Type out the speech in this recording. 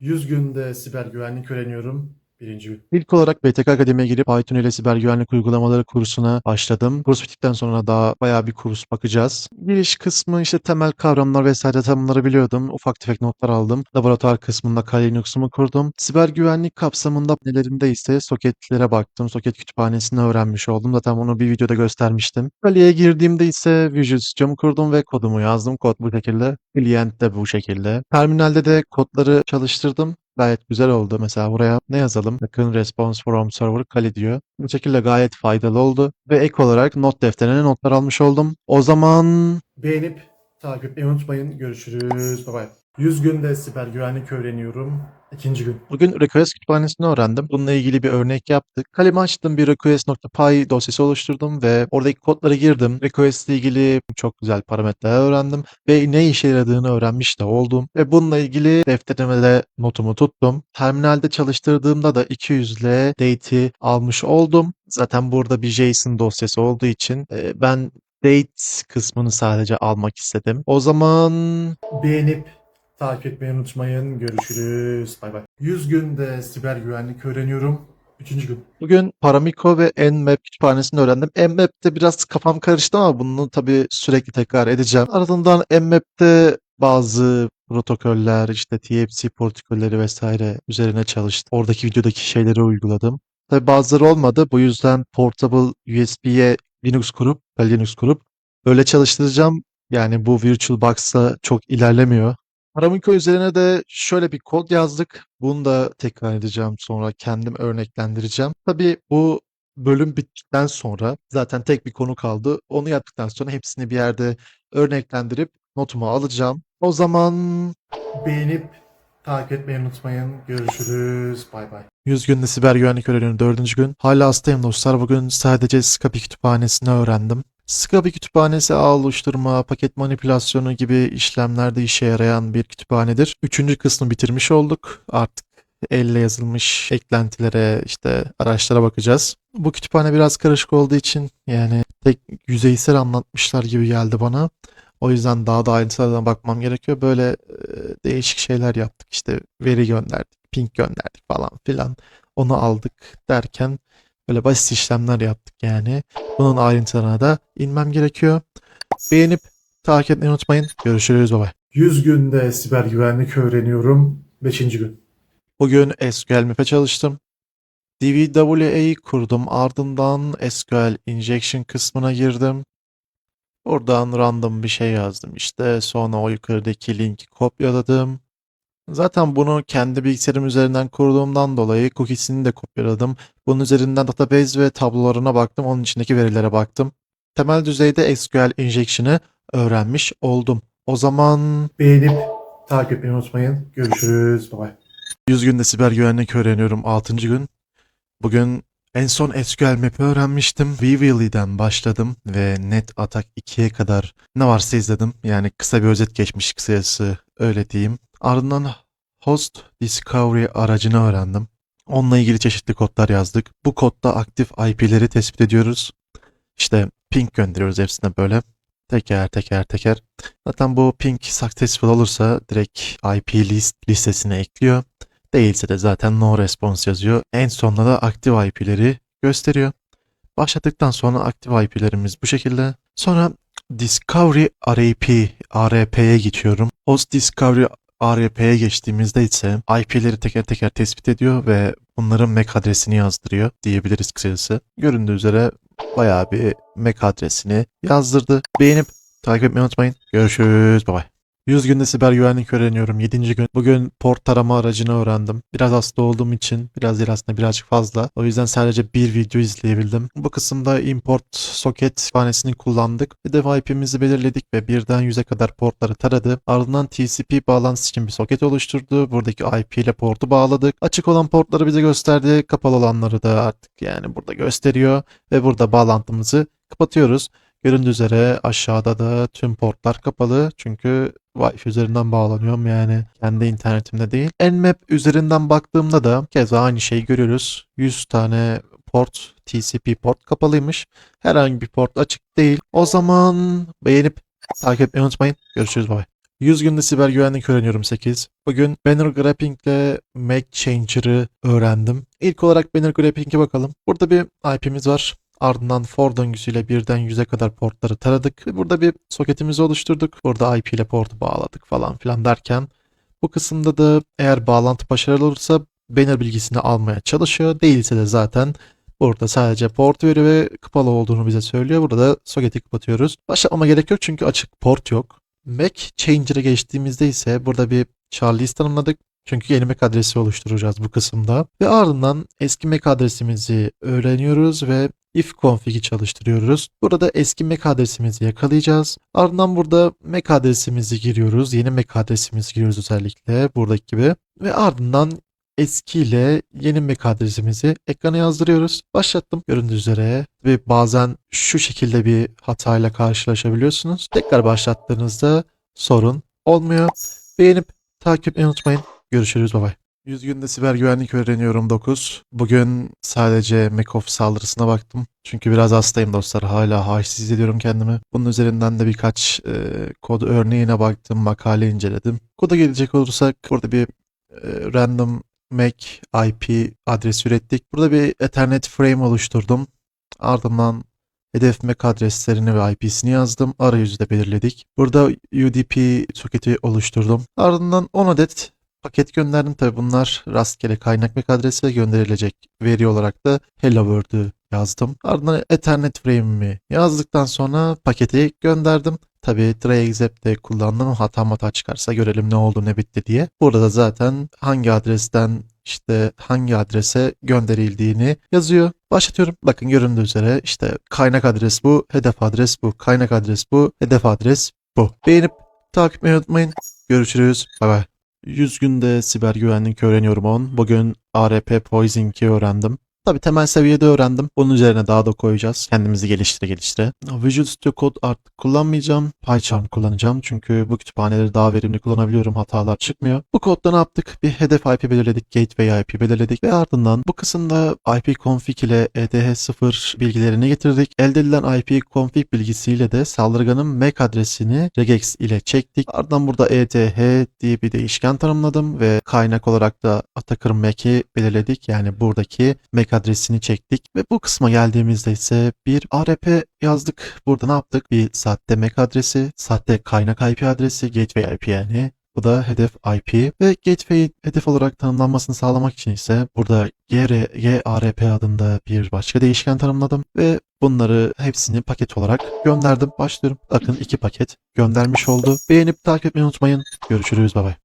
100 günde siber güvenlik öğreniyorum. Birinci. İlk olarak BTK Akademi'ye girip Python ile siber güvenlik uygulamaları kursuna başladım. Kurs bittikten sonra daha bayağı bir kurs bakacağız. Giriş kısmı işte temel kavramlar vesaire tam bunları biliyordum. Ufak tefek notlar aldım. Laboratuvar kısmında Kali Linux'umu kurdum. Siber güvenlik kapsamında nelerinde ise soketlere baktım. Soket kütüphanesini öğrenmiş oldum. Zaten onu bir videoda göstermiştim. Kali'ye girdiğimde ise Visual Studio'mu kurdum ve kodumu yazdım. Kod bu şekilde. Client de bu şekilde. Terminalde de kodları çalıştırdım. Gayet güzel oldu. Mesela buraya ne yazalım? Bakın response from server Kali diyor. Bu şekilde gayet faydalı oldu. Ve ek olarak not defterine notlar almış oldum. O zaman Beğenip takip etmeyi unutmayın. Görüşürüz. Bye bye. 100 günde siber güvenlik öğreniyorum. İkinci gün. bugün request kütüphanesini öğrendim. Bununla ilgili bir örnek yaptık. Kalemi açtım bir request.py dosyası oluşturdum ve oradaki kodları girdim. Request ile ilgili çok güzel parametreler öğrendim ve ne işe yaradığını öğrenmiş de oldum. Ve bununla ilgili defterime de notumu tuttum. Terminalde çalıştırdığımda da 200 ile date'i almış oldum. Zaten burada bir JSON dosyası olduğu için e, ben date kısmını sadece almak istedim. O zaman Beğenip takip etmeyi unutmayın. Görüşürüz. Bay bay. 100 günde siber güvenlik öğreniyorum. Üçüncü gün. Bugün Paramiko ve Nmap kütüphanesini öğrendim. Nmap'te biraz kafam karıştı ama bunu tabii sürekli tekrar edeceğim. Ardından Nmap'te bazı protokoller, işte TFC protokolleri vesaire üzerine çalıştım. Oradaki videodaki şeyleri uyguladım. Tabii bazıları olmadı. Bu yüzden Portable USB'ye Linux kurup, Linux kurup öyle çalıştıracağım. Yani bu VirtualBox'ta çok ilerlemiyor. Paramiko üzerine de şöyle bir kod yazdık. Bunu da tekrar edeceğim sonra kendim örneklendireceğim. Tabii bu bölüm bittikten sonra zaten tek bir konu kaldı. Onu yaptıktan sonra hepsini bir yerde örneklendirip notumu alacağım. O zaman Beğenip takip etmeyi unutmayın. Görüşürüz. Bay bay. 100 günde siber güvenlik öğreniyorum 4. gün. Hala hastayım dostlar. Bugün sadece Scapy kütüphanesini öğrendim. Scapy kütüphanesi ağ oluşturma, paket manipülasyonu gibi işlemlerde işe yarayan bir kütüphanedir. Üçüncü kısmı bitirmiş olduk. Artık elle yazılmış eklentilere, işte araçlara bakacağız. Bu kütüphane biraz karışık olduğu için yani tek yüzeysel anlatmışlar gibi geldi bana. O yüzden daha da ayrıntılarına bakmam gerekiyor. Böyle değişik şeyler yaptık. İşte veri gönderdik, ping gönderdik falan filan. Onu aldık derken böyle basit işlemler yaptık yani. Bunun ayrıntılarına da inmem gerekiyor. Beğenip takip etmeyi unutmayın. Görüşürüz baba. 100 günde siber güvenlik öğreniyorum. Beşinci gün. Bugün SQL Map'e çalıştım. DVWA'yı kurdum. Ardından SQL Injection kısmına girdim. Buradan random bir şey yazdım işte. Sonra o yukarıdaki linki kopyaladım. Zaten bunu kendi bilgisayarım üzerinden kurduğumdan dolayı cookiesini de kopyaladım. Bunun üzerinden database ve tablolarına baktım. Onun içindeki verilere baktım. Temel düzeyde SQL Injection'ı öğrenmiş oldum. O zaman Beğenip takip etmeyi unutmayın. Görüşürüz. Bay bay. 100 günde siber güvenlik öğreniyorum 6. gün. Bugün en son SQL Map'i öğrenmiştim. Weeville'den başladım ve Net Attack 2'ye kadar ne varsa izledim. Yani kısa bir özet geçmiş kısacası öyle diyeyim. Ardından Host Discovery aracını öğrendim. Onunla ilgili çeşitli kodlar yazdık. Bu kodda aktif IP'leri tespit ediyoruz. İşte ping gönderiyoruz hepsine böyle. Teker teker teker. Zaten bu ping successful olursa direkt IP list listesine ekliyor. Değilse de zaten no response yazıyor. En sonunda da aktif IP'leri gösteriyor. Başlattıktan sonra aktif IP'lerimiz bu şekilde. Sonra Discovery RAP, RP'ye geçiyorum. Host Discovery RP'ye geçtiğimizde ise IP'leri teker teker tespit ediyor ve bunların MAC adresini yazdırıyor diyebiliriz kısacası. Göründüğü üzere bayağı bir MAC adresini yazdırdı. Beğenip takip etmeyi unutmayın. Görüşürüz. Bye bye. 100 günde siber güvenlik öğreniyorum. 7. gün. Bugün port tarama aracını öğrendim. Biraz hasta olduğum için biraz değil aslında birazcık fazla. O yüzden sadece bir video izleyebildim. Bu kısımda import socket kütüphanesini kullandık. Hedef IP'mizi belirledik ve birden 100'e kadar portları taradı. Ardından TCP bağlantısı için bir soket oluşturdu. Buradaki IP ile portu bağladık. Açık olan portları bize gösterdi. Kapalı olanları da artık yani burada gösteriyor. Ve burada bağlantımızı kapatıyoruz. Göründüğü üzere aşağıda da tüm portlar kapalı çünkü Wi-Fi üzerinden bağlanıyorum yani kendi internetimde değil. Nmap üzerinden baktığımda da keza aynı şeyi görüyoruz. 100 tane port TCP port kapalıymış. Herhangi bir port açık değil. O zaman beğenip takip etmeyi unutmayın. Görüşürüz bay. 100 günde siber güvenlik öğreniyorum 8. Bugün banner grabbing ile make changer'ı öğrendim. İlk olarak banner grabbing'e bakalım. Burada bir IP'miz var. Ardından for döngüsüyle birden 100'e kadar portları taradık. Burada bir soketimizi oluşturduk. Burada IP ile portu bağladık falan filan derken bu kısımda da eğer bağlantı başarılı olursa banner bilgisini almaya çalışıyor. Değilse de zaten burada sadece port veriyor ve kapalı olduğunu bize söylüyor. Burada da soketi kapatıyoruz. Başlatmama gerek yok çünkü açık port yok. Mac Changer'a geçtiğimizde ise burada bir char list tanımladık. Çünkü yeni MAC adresi oluşturacağız bu kısımda. Ve ardından eski MAC adresimizi öğreniyoruz ve if config'i çalıştırıyoruz. Burada eski MAC adresimizi yakalayacağız. Ardından burada MAC adresimizi giriyoruz. Yeni MAC adresimizi giriyoruz özellikle buradaki gibi. Ve ardından eski ile yeni MAC adresimizi ekrana yazdırıyoruz. Başlattım göründüğü üzere ve bazen şu şekilde bir hatayla karşılaşabiliyorsunuz. Tekrar başlattığınızda sorun olmuyor. Beğenip takip etmeyi unutmayın. Görüşürüz bye bye. 100 günde siber güvenlik öğreniyorum 9. Bugün sadece MacOff saldırısına baktım. Çünkü biraz hastayım dostlar. Hala halsiz hissediyorum kendimi. Bunun üzerinden de birkaç e, kod örneğine baktım, makale inceledim. Koda gelecek olursak burada bir e, random MAC IP adresi ürettik. Burada bir Ethernet frame oluşturdum. Ardından hedef MAC adreslerini ve IP'sini yazdım. Arayüzü de belirledik. Burada UDP soketi oluşturdum. Ardından 10 adet paket gönderdim. Tabi bunlar rastgele kaynak MAC adresi ve gönderilecek veri olarak da Hello World'ü yazdım. Ardından Ethernet frame'imi yazdıktan sonra paketi gönderdim. Tabi try except de kullandım. Hata hata çıkarsa görelim ne oldu ne bitti diye. Burada da zaten hangi adresten işte hangi adrese gönderildiğini yazıyor. Başlatıyorum. Bakın göründüğü üzere işte kaynak adres bu, hedef adres bu, kaynak adres bu, hedef adres bu. Beğenip takip etmeyi unutmayın. Görüşürüz. Bay bay. 100 günde siber güvenlik öğreniyorum 10. Bugün ARP Poisoning'i öğrendim. Tabi temel seviyede öğrendim. Bunun üzerine daha da koyacağız. Kendimizi geliştire geliştire. Visual Studio Code artık kullanmayacağım. PyCharm kullanacağım. Çünkü bu kütüphaneleri daha verimli kullanabiliyorum. Hatalar çıkmıyor. Bu kodda ne yaptık? Bir hedef IP belirledik. Gateway IP belirledik. Ve ardından bu kısımda IP config ile E EDH0 bilgilerini getirdik. Elde edilen IP config bilgisiyle de saldırganın MAC adresini regex ile çektik. Ardından burada ETH diye bir değişken tanımladım ve kaynak olarak da Attacker MAC'i belirledik. Yani buradaki MAC adresini çektik ve bu kısma geldiğimizde ise bir ARP yazdık. Burada ne yaptık? Bir sahte MAC adresi, sahte kaynak IP adresi, gateway IP yani. Bu da hedef IP ve gateway hedef olarak tanımlanmasını sağlamak için ise burada GR, GARP adında bir başka değişken tanımladım ve bunları hepsini paket olarak gönderdim. Başlıyorum. Bakın iki paket göndermiş oldu. Beğenip takip etmeyi unutmayın. Görüşürüz. Bay bay.